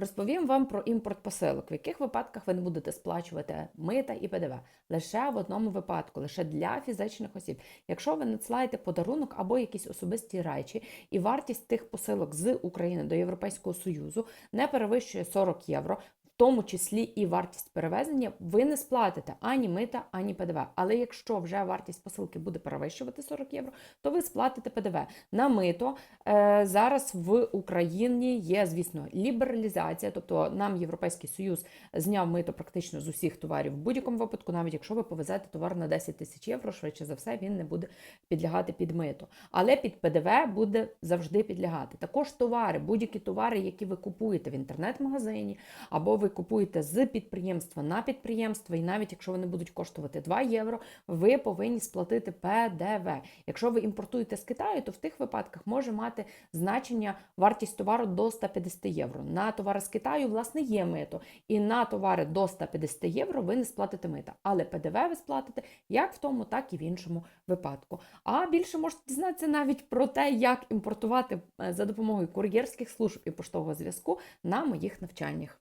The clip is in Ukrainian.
Розповім вам про імпорт посилок, в яких випадках ви не будете сплачувати мита і ПДВ. Лише в одному випадку, лише для фізичних осіб. Якщо ви надсилаєте подарунок або якісь особисті речі, і вартість тих посилок з України до Європейського Союзу не перевищує 40 євро. Тому числі і вартість перевезення, ви не сплатите ані мита, ані ПДВ. Але якщо вже вартість посилки буде перевищувати 40 євро, то ви сплатите ПДВ. На мито е, зараз в Україні є, звісно, лібералізація, тобто нам Європейський Союз зняв мито практично з усіх товарів. В будь-якому випадку, навіть якщо ви повезете товар на 10 тисяч євро, швидше за все, він не буде підлягати під мито. Але під ПДВ буде завжди підлягати. Також товари, будь-які товари, які ви купуєте в інтернет-магазині, або ви купуєте з підприємства на підприємство, і навіть якщо вони будуть коштувати 2 євро, ви повинні сплатити ПДВ. Якщо ви імпортуєте з Китаю, то в тих випадках може мати значення вартість товару до 150 євро. На товари з Китаю, власне, є мито. І на товари до 150 євро ви не сплатите мита. Але ПДВ ви сплатите як в тому, так і в іншому випадку. А більше можете дізнатися навіть про те, як імпортувати е, за допомогою кур'єрських служб і поштового зв'язку на моїх навчаннях.